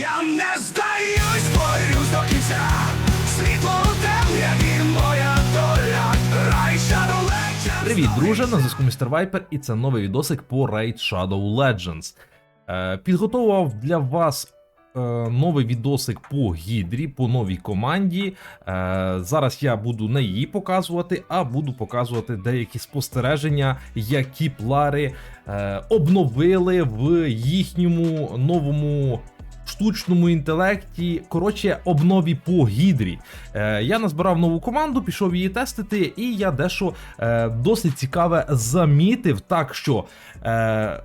Я не здаюсь, борюсь до кінця. Світло у темряві, моя доля. Рай Shadow Legends. Привіт, друже! На зв'язку Містер Вайпер, і це новий відосик по Raid Shadow Legends. Е, підготував для вас е, новий відосик по гідрі, по новій команді. Е, зараз я буду не її показувати, а буду показувати деякі спостереження, які плари е, обновили в їхньому новому. Штучному інтелекті, коротше, обнові по гідрі. Е, я назбирав нову команду, пішов її тестити, і я дещо е, досить цікаве замітив. Так що. Е,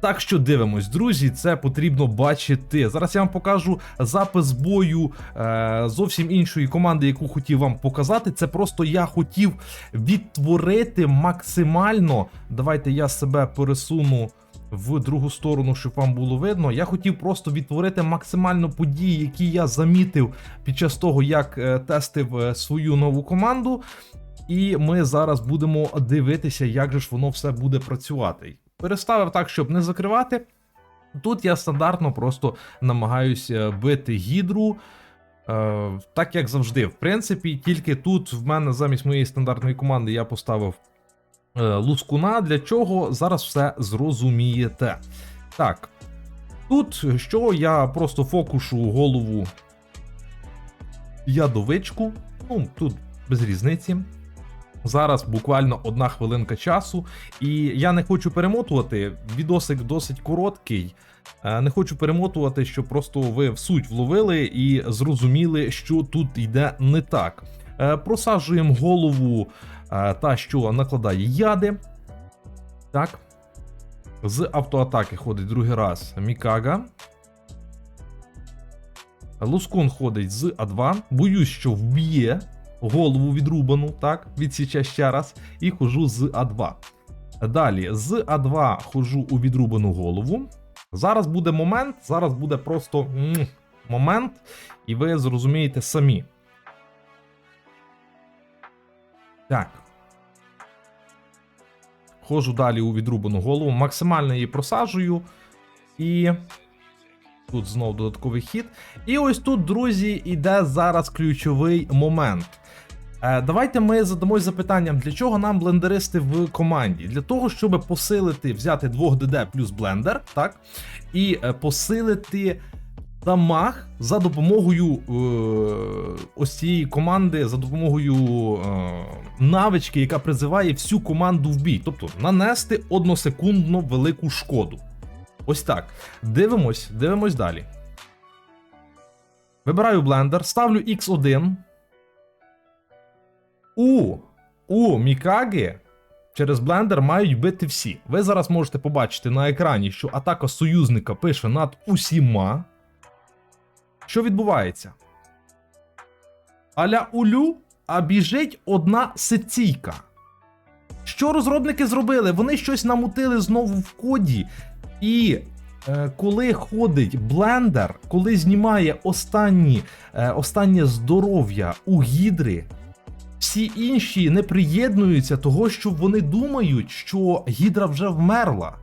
так що дивимось, друзі, це потрібно бачити. Зараз я вам покажу запис бою е, зовсім іншої команди, яку хотів вам показати. Це просто я хотів відтворити максимально. Давайте я себе пересуну в другу сторону, щоб вам було видно. Я хотів просто відтворити максимально події, які я замітив під час того, як е, тестив е, свою нову команду. І ми зараз будемо дивитися, як же ж воно все буде працювати. Переставив так, щоб не закривати. Тут я стандартно просто намагаюся бити гідру. Е, так як завжди, в принципі, тільки тут в мене замість моєї стандартної команди я поставив е, лускуна. Для чого зараз все зрозумієте. Так. Тут що я просто фокушу голову ядовичку. Ну, тут без різниці. Зараз буквально одна хвилинка часу, і я не хочу перемотувати. Відосик досить короткий. Е, Не хочу перемотувати, щоб просто ви в суть вловили і зрозуміли, що тут йде не так. Е, Просаджуємо голову е, та, що накладає яди. Так. З автоатаки ходить другий раз Мікага. Лускун ходить з А2. Боюсь, що вб'є голову відрубану, так, відсіча ще раз, і хожу з А2. Далі, з А2 хожу у відрубану голову. Зараз буде момент, зараз буде просто момент, і ви зрозумієте самі. Так. Хожу далі у відрубану голову, максимально її просаджую. І. Тут знов додатковий хід. І ось тут, друзі, іде зараз ключовий момент. Е, давайте ми задамось запитанням, для чого нам блендеристи в команді? Для того, щоб посилити, взяти 2 ДД плюс блендер, так? І е, посилити дамаг за допомогою е, ось цієї команди, за допомогою е, навички, яка призиває всю команду в бій. Тобто нанести односекундно велику шкоду. Ось так. Дивимось, дивимось далі. Вибираю блендер, ставлю X1. У, у Мікаги через блендер мають бити всі. Ви зараз можете побачити на екрані, що атака союзника пише над усіма. Що відбувається? Аля улю, а біжить одна сиційка. Що розробники зробили? Вони щось намутили знову в коді. І е, коли ходить блендер, коли знімає останні, е, останнє здоров'я у гідри, всі інші не приєднуються того, що вони думають, що гідра вже вмерла.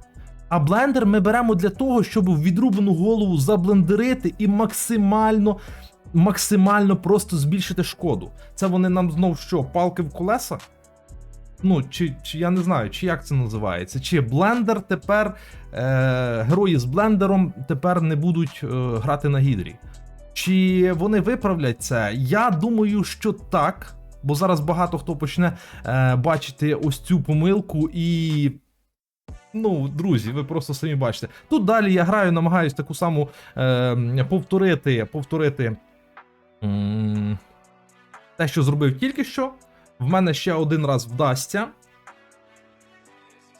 А блендер ми беремо для того, щоб відрубану голову заблендерити і максимально, максимально просто збільшити шкоду. Це вони нам знов що, палки в колеса? Ну, чи, чи я не знаю, чи як це називається. Чи блендер тепер, е, герої з блендером тепер не будуть е, грати на гідрі? Чи вони виправлять це? Я думаю, що так. Бо зараз багато хто почне е, бачити ось цю помилку і. Ну, друзі, ви просто самі бачите. Тут далі я граю, намагаюсь таку саму е, повторити, повторити м, те, що зробив тільки що. В мене ще один раз вдасться.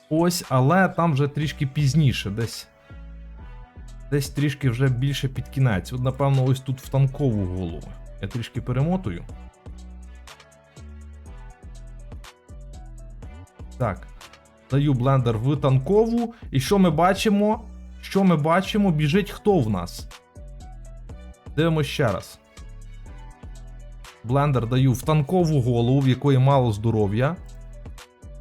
Ось, але там вже трішки пізніше, десь. Десь трішки вже більше під кінець. От, напевно, ось тут в танкову голову. Я трішки перемотую. Так. Даю блендер в танкову. І що ми бачимо? Що ми бачимо? Біжить хто в нас? Дивимось ще раз. Блендер даю в танкову голову, в якої мало здоров'я.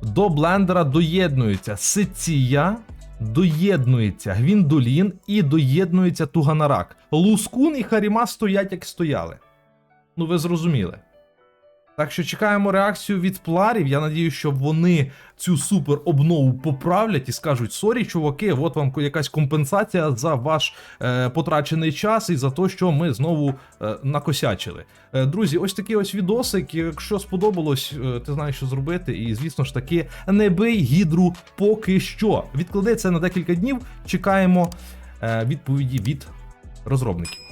До блендера доєднується Сиція. доєднується Гвіндолін і доєднується Туганарак. Лускун і Харіма стоять як стояли. Ну, ви зрозуміли. Так що чекаємо реакцію від пларів. Я надію, що вони цю супер обнову поправлять і скажуть: сорі, чуваки, от вам якась компенсація за ваш е, потрачений час і за те, що ми знову е, накосячили. Е, друзі, ось такий ось відосик. Якщо сподобалось, е, ти знаєш, що зробити. І звісно ж таки, не бий гідру поки що. Відклади це на декілька днів. Чекаємо е, відповіді від розробників.